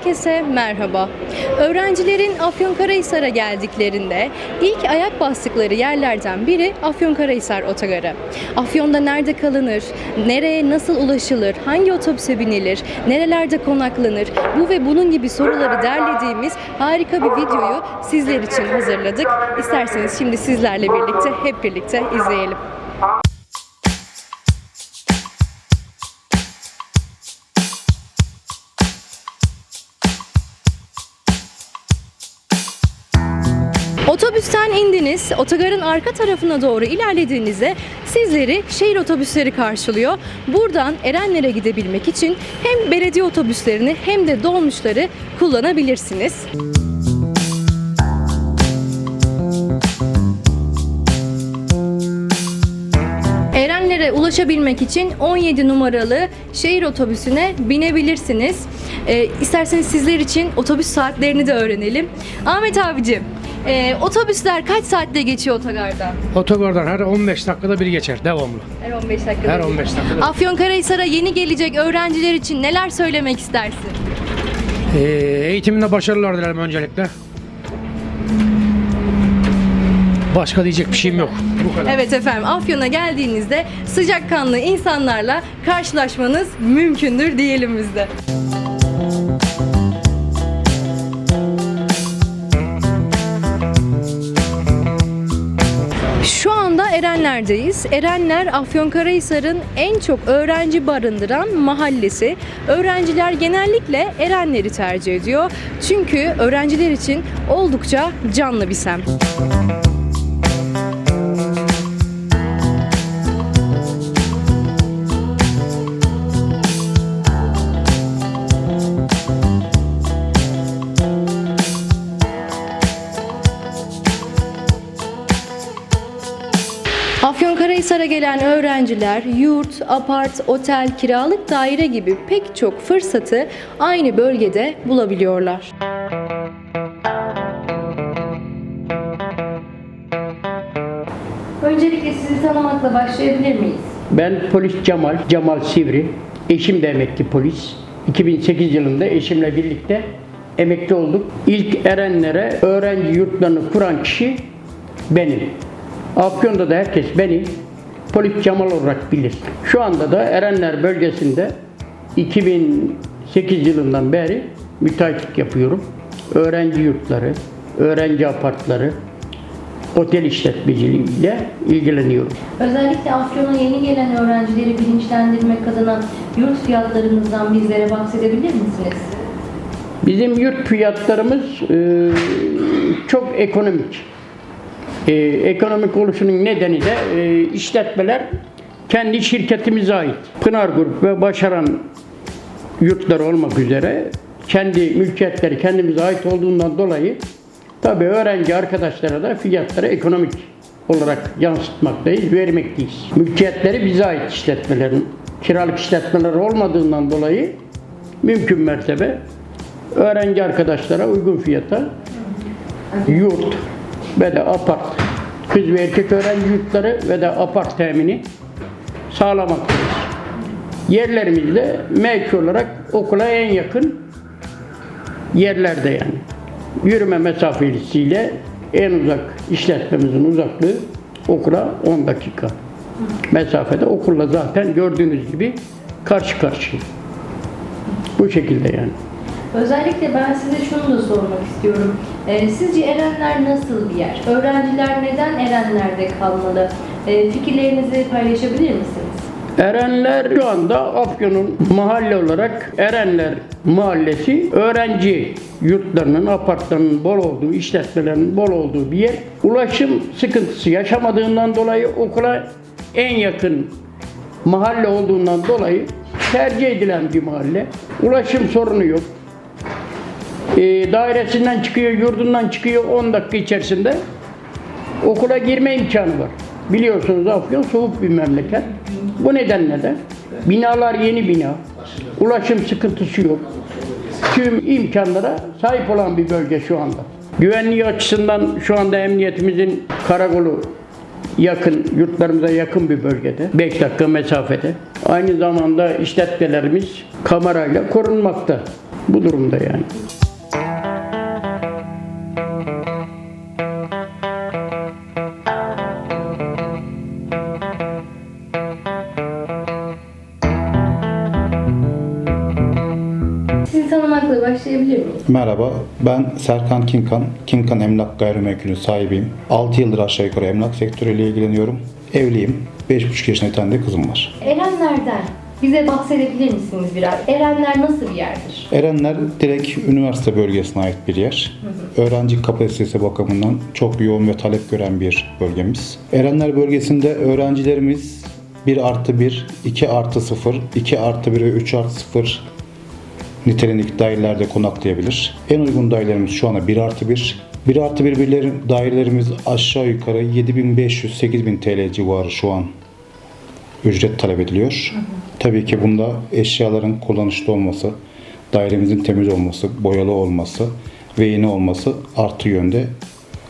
Herkese merhaba. Öğrencilerin Afyonkarahisar'a geldiklerinde ilk ayak bastıkları yerlerden biri Afyonkarahisar Otogarı. Afyon'da nerede kalınır, nereye nasıl ulaşılır, hangi otobüse binilir, nerelerde konaklanır bu ve bunun gibi soruları derlediğimiz harika bir videoyu sizler için hazırladık. İsterseniz şimdi sizlerle birlikte hep birlikte izleyelim. Otobüsten indiniz, otogarın arka tarafına doğru ilerlediğinizde sizleri şehir otobüsleri karşılıyor. Buradan Erenler'e gidebilmek için hem belediye otobüslerini hem de dolmuşları kullanabilirsiniz. Erenler'e ulaşabilmek için 17 numaralı şehir otobüsüne binebilirsiniz. Ee, isterseniz sizler için otobüs saatlerini de öğrenelim. Ahmet abicim, e, otobüsler kaç saatte geçiyor otogarda? Otogardan her 15 dakikada bir geçer devamlı. Her 15 dakikada. Her bir. 15 dakikada. Afyonkarahisar'a yeni gelecek öğrenciler için neler söylemek istersin? Ee, eğitiminde başarılar dilerim öncelikle. Başka diyecek bir şeyim yok. Bu kadar. Evet efendim Afyon'a geldiğinizde sıcakkanlı insanlarla karşılaşmanız mümkündür diyelim biz de. Erenler'deyiz. Erenler Afyonkarahisar'ın en çok öğrenci barındıran mahallesi. Öğrenciler genellikle Erenler'i tercih ediyor. Çünkü öğrenciler için oldukça canlı bir semt. Afyonkarahisar'a gelen öğrenciler yurt, apart, otel, kiralık daire gibi pek çok fırsatı aynı bölgede bulabiliyorlar. Öncelikle sizi tanımakla başlayabilir miyiz? Ben polis Cemal, Cemal Sivri. Eşim de emekli polis. 2008 yılında eşimle birlikte emekli olduk. İlk Erenlere öğrenci yurtlarını kuran kişi benim. Afyon'da da herkes beni polis Cemal olarak bilir. Şu anda da Erenler bölgesinde 2008 yılından beri müteahhitlik yapıyorum. Öğrenci yurtları, öğrenci apartları, otel işletmeciliğiyle ilgileniyorum. Özellikle Afyon'a yeni gelen öğrencileri bilinçlendirmek adına yurt fiyatlarınızdan bizlere bahsedebilir misiniz? Bizim yurt fiyatlarımız e, çok ekonomik. E, ekonomik oluşunun nedeni de e, işletmeler kendi şirketimize ait. Pınar Grup ve Başaran yurtları olmak üzere kendi mülkiyetleri kendimize ait olduğundan dolayı tabii öğrenci arkadaşlara da fiyatları ekonomik olarak yansıtmaktayız, vermekteyiz. Mülkiyetleri bize ait işletmelerin, kiralık işletmeler olmadığından dolayı mümkün mertebe öğrenci arkadaşlara uygun fiyata yurt ve de apart, kız ve erkek öğrenci yurtları ve de apart temini sağlamaktayız. Yerlerimizde mevki olarak okula en yakın yerlerde yani. Yürüme mesafesiyle en uzak işletmemizin uzaklığı okula 10 dakika mesafede. Okulla zaten gördüğünüz gibi karşı karşıya. Bu şekilde yani. Özellikle ben size şunu da sormak istiyorum. Ee, sizce Erenler nasıl bir yer? Öğrenciler neden Erenler'de kalmalı? Ee, fikirlerinizi paylaşabilir misiniz? Erenler şu anda Afyon'un mahalle olarak Erenler Mahallesi öğrenci yurtlarının, apartlarının bol olduğu, işletmelerin bol olduğu bir yer. Ulaşım sıkıntısı yaşamadığından dolayı okula en yakın mahalle olduğundan dolayı tercih edilen bir mahalle. Ulaşım sorunu yok. Ee, dairesinden çıkıyor, yurdundan çıkıyor 10 dakika içerisinde okula girme imkanı var. Biliyorsunuz Afyon soğuk bir memleket. Bu nedenle de binalar yeni bina, ulaşım sıkıntısı yok. Tüm imkanlara sahip olan bir bölge şu anda. Güvenliği açısından şu anda emniyetimizin karakolu yakın, yurtlarımıza yakın bir bölgede. 5 dakika mesafede. Aynı zamanda işletmelerimiz kamerayla korunmakta. Bu durumda yani. Merhaba, ben Serkan Kinkan. Kinkan Emlak Gayrimenkulü sahibiyim. 6 yıldır aşağı yukarı emlak sektörüyle ilgileniyorum. Evliyim. 5,5 yaşında bir tane de kızım var. Erenler'den bize bahsedebilir misiniz biraz? Erenler nasıl bir yerdir? Erenler direkt üniversite bölgesine ait bir yer. Öğrenci kapasitesi bakımından çok yoğun ve talep gören bir bölgemiz. Erenler bölgesinde öğrencilerimiz 1 artı 1, 2 artı 0, 2 artı 1 ve 3 artı 0 nitelik dairelerde konaklayabilir. En uygun dairelerimiz şu anda 1 artı 1. 1 artı 1 birlerin dairelerimiz aşağı yukarı 7500-8000 TL civarı şu an ücret talep ediliyor. Tabii ki bunda eşyaların kullanışlı olması, dairemizin temiz olması, boyalı olması ve yeni olması artı yönde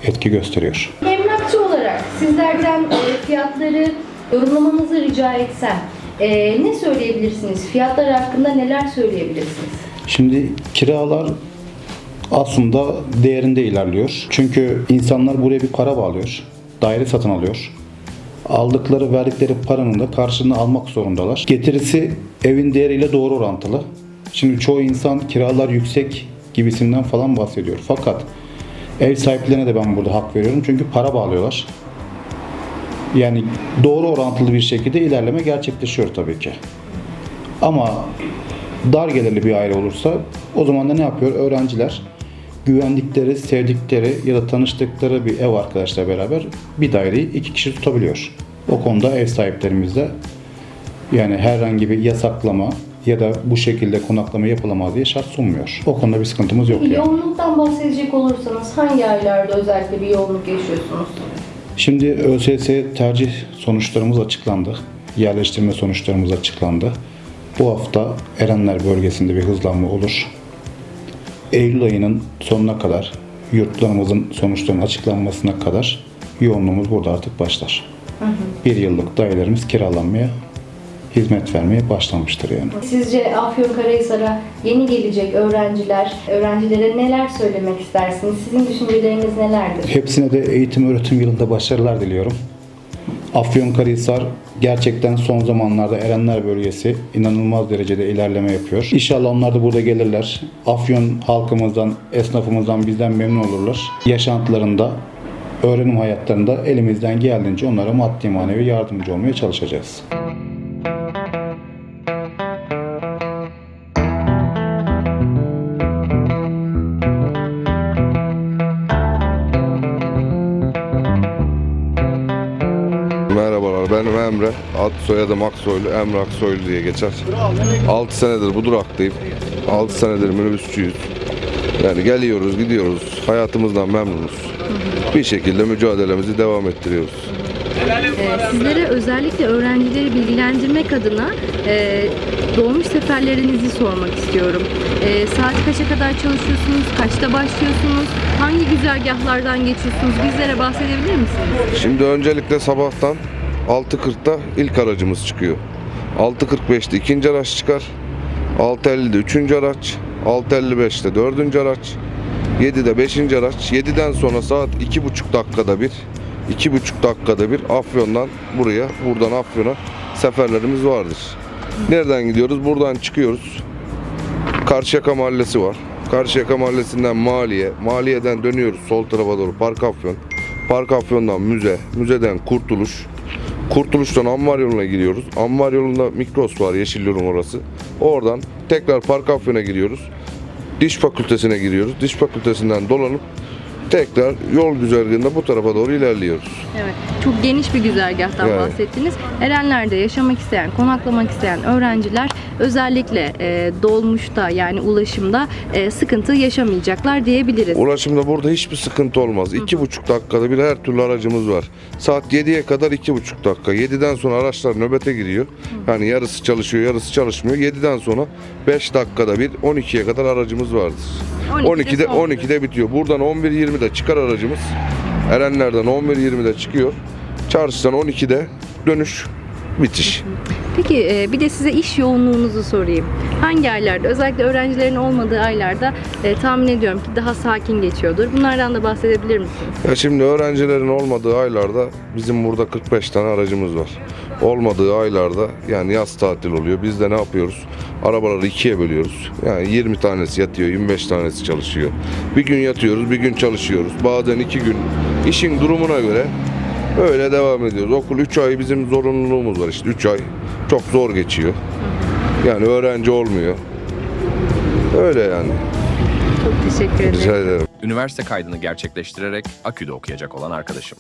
etki gösteriyor. Emlakçı olarak sizlerden e, fiyatları yorumlamanızı rica etsem e, ne söyleyebilirsiniz? Fiyatlar hakkında neler söyleyebilirsiniz? Şimdi kiralar aslında değerinde ilerliyor. Çünkü insanlar buraya bir para bağlıyor. Daire satın alıyor. Aldıkları, verdikleri paranın da karşılığını almak zorundalar. Getirisi evin değeriyle doğru orantılı. Şimdi çoğu insan kiralar yüksek gibisinden falan bahsediyor. Fakat ev sahiplerine de ben burada hak veriyorum. Çünkü para bağlıyorlar. Yani doğru orantılı bir şekilde ilerleme gerçekleşiyor tabii ki. Ama dar gelirli bir aile olursa o zaman da ne yapıyor? Öğrenciler güvendikleri, sevdikleri ya da tanıştıkları bir ev arkadaşla beraber bir daireyi iki kişi tutabiliyor. O konuda ev sahiplerimiz de yani herhangi bir yasaklama ya da bu şekilde konaklama yapılamaz diye şart sunmuyor. O konuda bir sıkıntımız yok yani. Yoğunluktan bahsedecek olursanız hangi aylarda özellikle bir yoğunluk yaşıyorsunuz? Şimdi ÖSS tercih sonuçlarımız açıklandı. Yerleştirme sonuçlarımız açıklandı. Bu hafta Erenler bölgesinde bir hızlanma olur. Eylül ayının sonuna kadar yurtlarımızın sonuçlarının açıklanmasına kadar yoğunluğumuz burada artık başlar. Bir yıllık dairelerimiz kiralanmaya, hizmet vermeye başlamıştır yani. Sizce Afyonkarahisar'a yeni gelecek öğrenciler, öğrencilere neler söylemek istersiniz? Sizin düşünceleriniz nelerdir? Hepsine de eğitim öğretim yılında başarılar diliyorum. Afyonkarahisar gerçekten son zamanlarda Erenler bölgesi inanılmaz derecede ilerleme yapıyor. İnşallah onlar da burada gelirler. Afyon halkımızdan, esnafımızdan bizden memnun olurlar. Yaşantılarında, öğrenim hayatlarında elimizden geldiğince onlara maddi manevi yardımcı olmaya çalışacağız. Merhabalar benim Emre. Ad soyadım Aksoylu, Emre Aksoylu diye geçer. 6 senedir bu duraktayım. 6 senedir minibüsçüyüz. Yani geliyoruz, gidiyoruz. Hayatımızdan memnunuz. Bir şekilde mücadelemizi devam ettiriyoruz. Ee, Sizlere özellikle öğrencileri bilgilendirmek adına e, dolmuş seferlerinizi sormak istiyorum. E, saat kaça kadar çalışıyorsunuz? Kaçta başlıyorsunuz? Hangi güzergahlardan geçiyorsunuz? Bizlere bahsedebilir misiniz? Şimdi öncelikle sabahtan 6.40'da ilk aracımız çıkıyor. 6.45'te ikinci araç çıkar. 6.50'de üçüncü araç. 6.55'te dördüncü araç. 7'de beşinci araç. 7'den sonra saat 2.5 dakikada bir 2,5 dakikada bir Afyon'dan buraya, buradan Afyon'a seferlerimiz vardır. Nereden gidiyoruz? Buradan çıkıyoruz. Karşıyaka Mahallesi var. Karşıyaka Mahallesi'nden Maliye, Maliye'den dönüyoruz sol tarafa doğru Park Afyon. Park Afyon'dan müze, müzeden Kurtuluş. Kurtuluş'tan Amvar yoluna gidiyoruz. Amvar yolunda Mikros var, Yeşilyurt'un orası. Oradan tekrar Park Afyon'a giriyoruz. Diş fakültesine giriyoruz. Diş fakültesinden dolanıp tekrar yol güzergahında bu tarafa doğru ilerliyoruz. Evet, çok geniş bir güzergahtan Evet. bahsettiniz. Erenler'de yaşamak isteyen, konaklamak isteyen öğrenciler özellikle e, dolmuşta yani ulaşımda e, sıkıntı yaşamayacaklar diyebiliriz. Ulaşımda burada hiçbir sıkıntı olmaz. İki buçuk dakikada bir her türlü aracımız var. Saat 7'ye kadar iki buçuk dakika. 7'den sonra araçlar nöbete giriyor. Yani yarısı çalışıyor, yarısı çalışmıyor. 7'den sonra 5 dakikada bir 12'ye kadar aracımız vardır. 12'de 12'de son 12'de bitiyor. Buradan 11.20'de çıkar aracımız. Erenler'den 11.20'de çıkıyor. Çarşıdan 12'de dönüş bitiş. Peki e, bir de size iş yoğunluğunuzu sorayım. Hangi aylarda, özellikle öğrencilerin olmadığı aylarda e, tahmin ediyorum ki daha sakin geçiyordur. Bunlardan da bahsedebilir misiniz? Ya şimdi öğrencilerin olmadığı aylarda bizim burada 45 tane aracımız var. Olmadığı aylarda yani yaz tatil oluyor. Biz de ne yapıyoruz? Arabaları ikiye bölüyoruz. Yani 20 tanesi yatıyor, 25 tanesi çalışıyor. Bir gün yatıyoruz, bir gün çalışıyoruz. Bazen iki gün işin durumuna göre öyle devam ediyoruz. Okul 3 ay bizim zorunluluğumuz var işte 3 ay. Çok zor geçiyor. Yani öğrenci olmuyor. Öyle yani. Çok teşekkür ederim. Rica ederim. Üniversite kaydını gerçekleştirerek Akü'de okuyacak olan arkadaşım.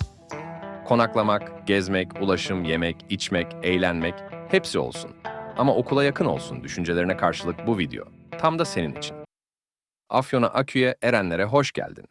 Konaklamak, gezmek, ulaşım, yemek, içmek, eğlenmek hepsi olsun. Ama okula yakın olsun düşüncelerine karşılık bu video. Tam da senin için. Afyon'a Akü'ye Erenlere hoş geldin.